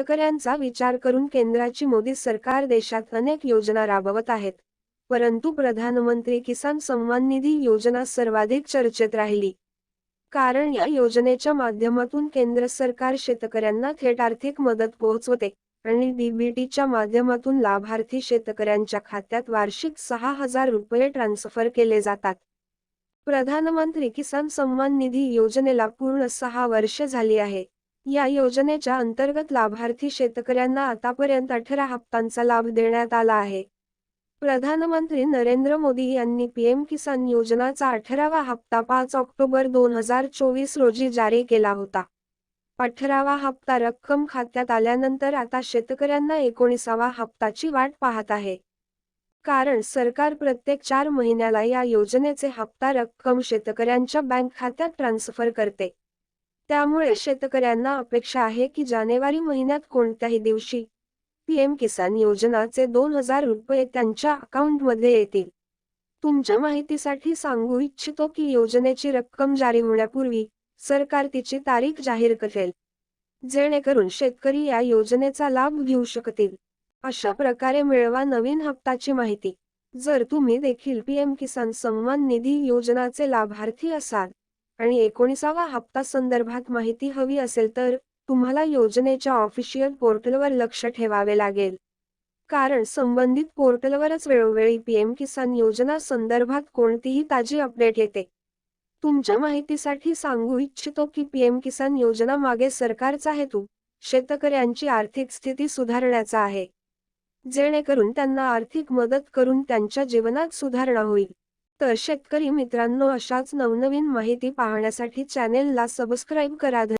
शेतकऱ्यांचा विचार करून केंद्राची मोदी सरकार देशात अनेक योजना राबवत आहेत. परंतु प्रधानमंत्री किसान सन्मान निधी योजना सर्वाधिक चर्चेत राहिली. कारण या योजनेच्या माध्यमातून केंद्र सरकार शेतकऱ्यांना थेट आर्थिक मदत पोहोचवते आणि डीबीटीच्या माध्यमातून लाभार्थी शेतकऱ्यांच्या खात्यात वार्षिक सहा हजार रुपये ट्रान्स्फर केले जातात. प्रधानमंत्री किसान सन्मान निधी योजनेला पूर्ण सहा वर्ष झाली आहे. या योजनेच्या अंतर्गत लाभार्थी शेतकऱ्यांना आतापर्यंत अठरा हप्त्यांचा लाभ देण्यात आला आहे. प्रधानमंत्री नरेंद्र मोदी यांनी पीएम किसान योजनाचा अठरावा हप्ता पाच ऑक्टोबर दोन हजार चोवीस रोजी जारी केला होता. अठरावा हप्ता रक्कम खात्यात आल्यानंतर आता शेतकऱ्यांना एकोणीसावा हप्ताची वाट पाहत आहे. कारण सरकार प्रत्येक चार महिन्याला या योजनेचे हप्ता रक्कम शेतकऱ्यांच्या बँक खात्यात ट्रान्स्फर करते. त्यामुळे शेतकऱ्यांना अपेक्षा आहे की जानेवारी महिन्यात कोणत्याही दिवशी पीएम किसान योजनाचे दोन हजार रुपये त्यांच्या अकाउंटमध्ये येतील. तुमच्या माहितीसाठी सांगू इच्छितो की योजनेची रक्कम जारी होण्यापूर्वी सरकार तिची तारीख जाहीर करेल जेणेकरून शेतकरी या योजनेचा लाभ घेऊ शकतील. अशा प्रकारे मिळवा नवीन हप्ताची माहिती. जर तुम्ही देखील पीएम किसान सन्मान निधी योजनाचे लाभार्थी असाल आणि एकोणीसावा हप्ता संदर्भात माहिती हवी असेल तर तुम्हाला योजनेच्या ऑफिशियल पोर्टलवर लक्ष ठेवावे लागेल. कारण संबंधित पोर्टलवरच वेळोवेळी पीएम किसान योजना संदर्भात कोणतीही ताजी अपडेट येते. तुमच्या माहितीसाठी सांगू इच्छितो की पीएम किसान योजना मागे सरकारचा हेतू शेतकऱ्यांची आर्थिक स्थिती सुधारण्याचा आहे. जेणेकरून त्यांना आर्थिक मदत करून त्यांच्या जीवनात सुधारणा होईल. तर शेतकरी मित्रांनो अशाच नवनवीन माहिती पाहण्यासाठी चॅनेलला सबस्क्राईब करा.